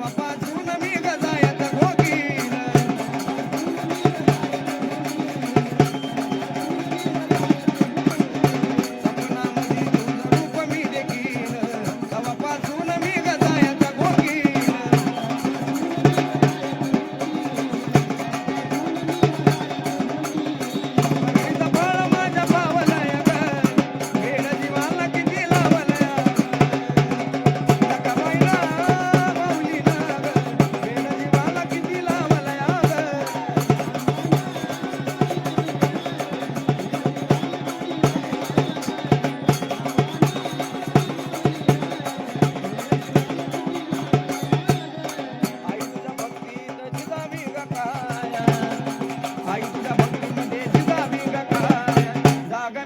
Papa.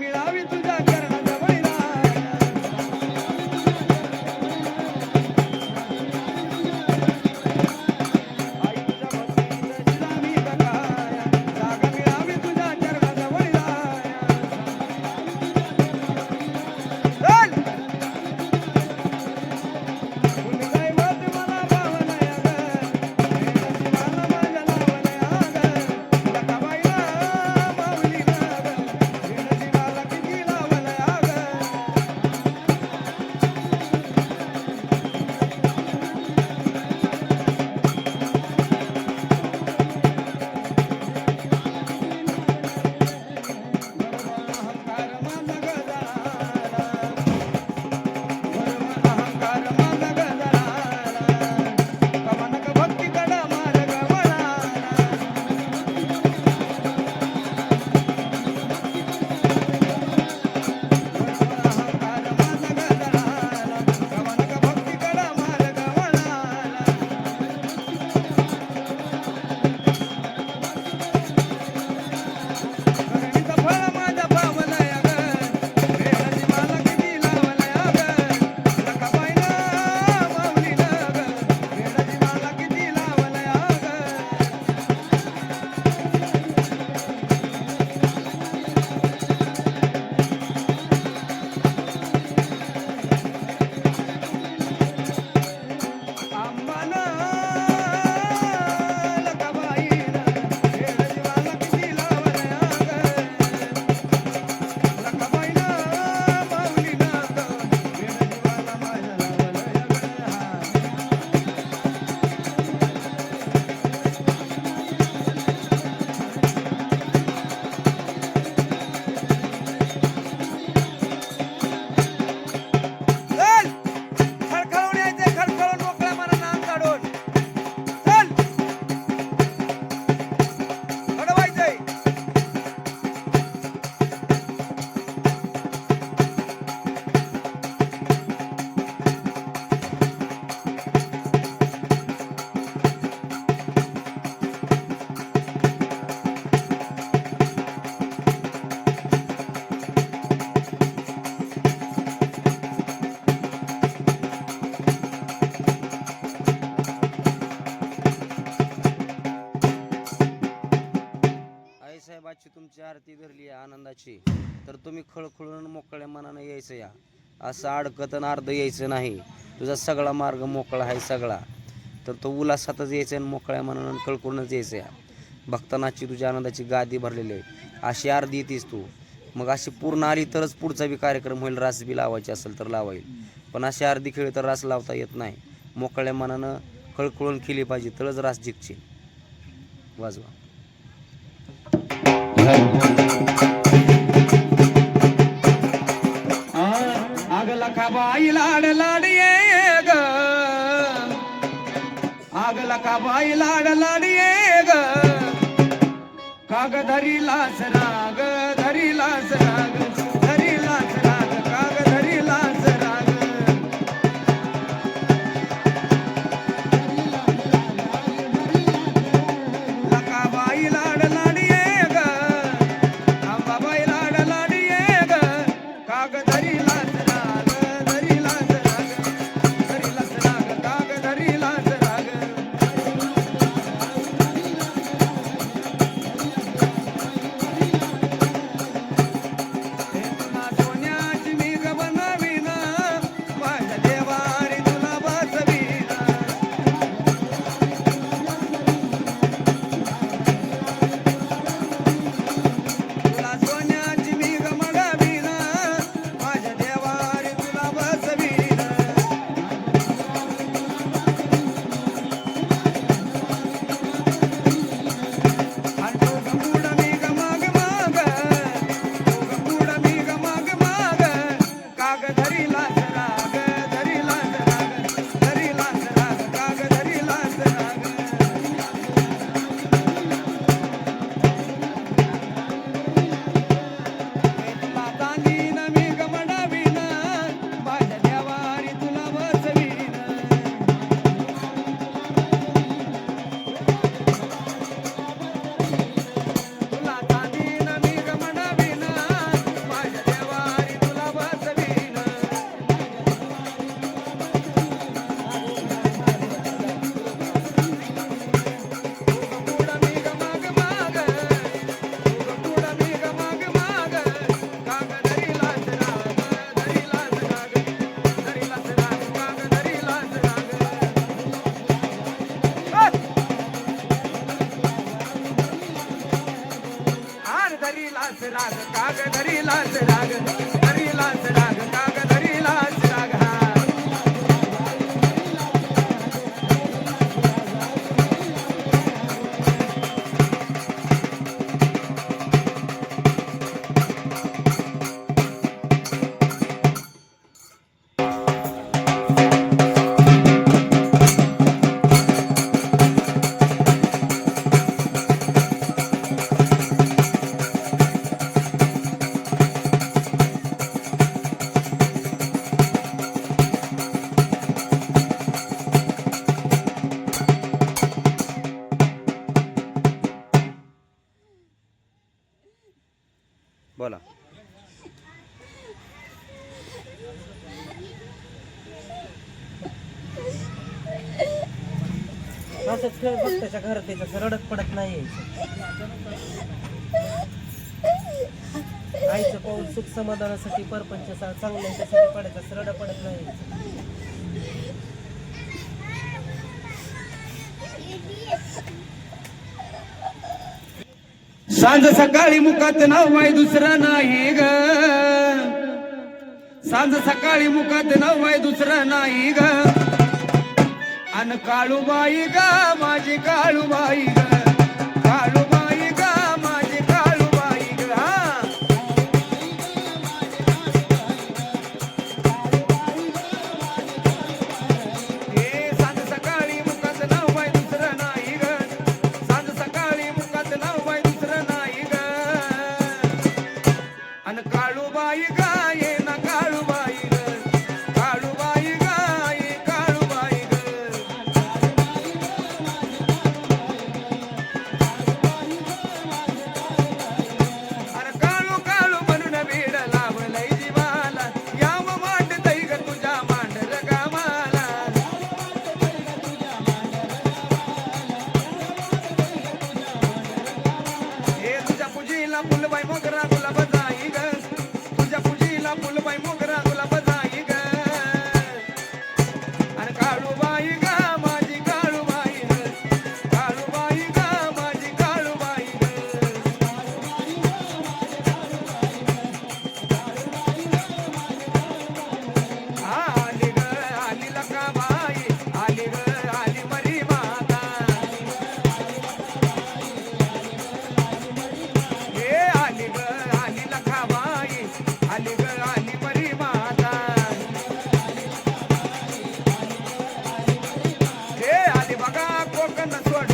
mira bien tu तुमची आरती भरली आहे आनंदाची तर तुम्ही खळखळून मोकळ्या मनानं यायचं या. असं अडकतन अर्ध यायचं नाही. तुझा सगळा मार्ग मोकळा आहे सगळा. तर तो उल्हासातच यायचं आणि मोकळ्या मनानं खळखळूनच यायचं या. भक्तानाची तुझ्या आनंदाची गादी भरलेली आहे. अशी अर्धी येतेस तू. मग अशी पूर्ण आली तरच पुढचा बी कार्यक्रम होईल रास बी लावायची असेल तर लावाईल. पण अशी अर्धी खेळ तर रास लावता येत नाही. मोकळ्या मनानं खळखळून केली पाहिजे तरच रास जिंकशील. वाजवा. आग बाई लाड लाडिये ग? काग धरी लास राग? धरी लास राग? बोला. असंच खेळ त्याच्या घरात यायचं रडत पडत नाही यायचं. आईचं पाऊल सुख समाधानासाठी परपंच चांगल्यासाठी पडायचं असं रडत पडत नाही यायचं. सांज सकाळी मुखात नाव माय दुसरं नाही ग. सांज सकाळी मुखात नाव माय दुसरं नाही ग. अन काळूबाई ग माझी काळूबाई ग. Tocando el suelo.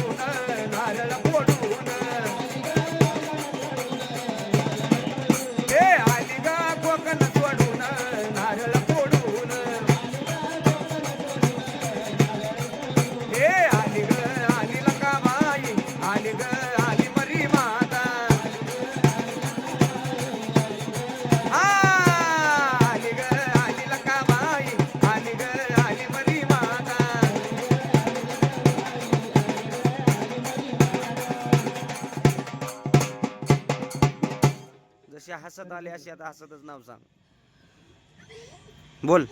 हसत आले अशी आता हसतच नाव सांग. बोल.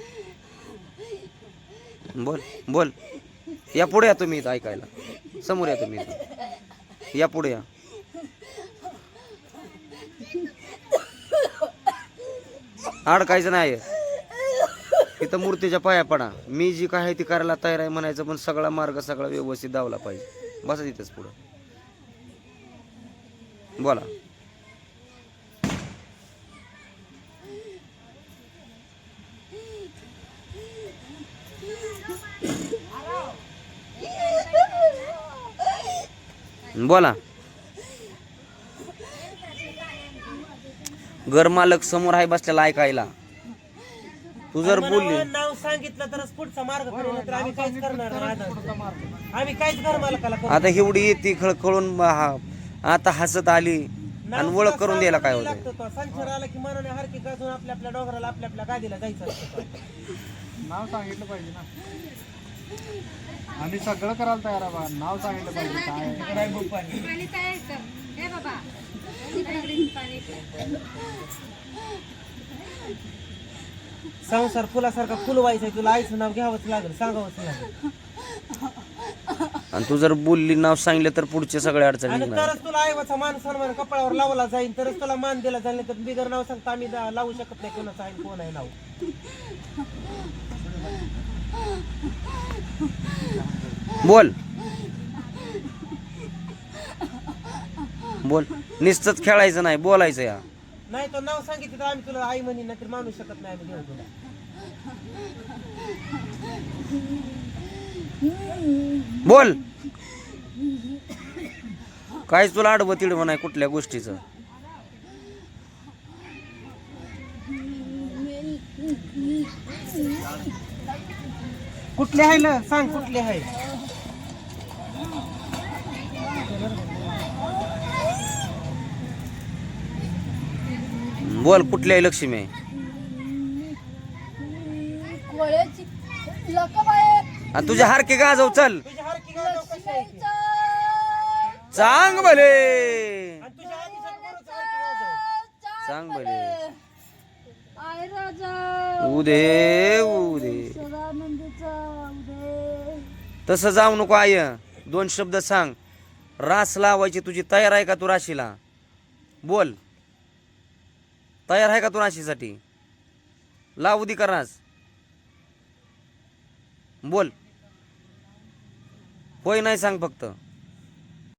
बोल बोल. या पुढे या तुम्ही इथं ऐकायला. समोर या तुम्ही इथं. या पुढे या. अडकायचं नाही इथं मूर्तीच्या पाया पडा. मी जी काय आहे ती करायला तयार आहे म्हणायचं पण सगळा मार्ग सगळा व्यवस्थित धावला पाहिजे. बसा तिथंच पुढं. बोला. बोला घर मालक समोर आहे बसलेला ऐकायला तू जर बोलली नाव सांगितलं तरच पुढचा मार्ग आम्ही काहीच करणार नाही आता. आम्ही काहीच घर मालकाला करू आता एवढी येते खळखळून हा- आता हसत आली आणि नाव ओळख करून द्यायला काय होतं लागतं तो. संसार आला की मनाने हरकी गाजून आपल्या आपल्या डोंगराला आपल्या आपल्या गादीला जायचं असतं. नाव सांगितलं पाहिजे ना आम्ही सगळं करायला तयार आहे बा. नाव सांगितलं पाहिजे. काय? पाणी हे बाबा. पाणी संसार फुलासारखा फुलवायचा तुला आईचं नाव घ्यावंच लागेल सांगावंच लागेल. आणि तू जर बोलली नाव सांगितलं तर पुढचे सगळे अडचणी आणि निघणार. तरच तुला आईवाचा मान सन्मान कपाळावर लावला जाईल तरच तुला मान दिला जाईल नाही तर बिगर नाव सांगता आम्ही दा- लावू शकत नाही कोणाचं आहे आणि कोण आहे नाव. बोल. बोल. नुसतंच खेळायचं नाही बोलायचं या. नाही तो नाव सांगितलं तर आम्ही तुला आई म्हणी नाही तर मानू शकत नाही आम्ही तुला बोल. काहीच तुला आडवं तिडवं नाही कुठल्या गोष्टीचं. कुठले आहे ना? सांग कुठले आहे. बोल कुठल्याही लक्ष्मी? आहे आहे आणि तुझ्या हारके गाजव चल? चांग भले? सांग भले. उदे उदे. तसं जाऊ नको आय दोन शब्द सांग. रास लावायची तुझी तयार आहे का तू राशीला? बोल. तयार आहे का तू नाशीसाठी लावू दे का बोल. होय नाही सांग फक्त.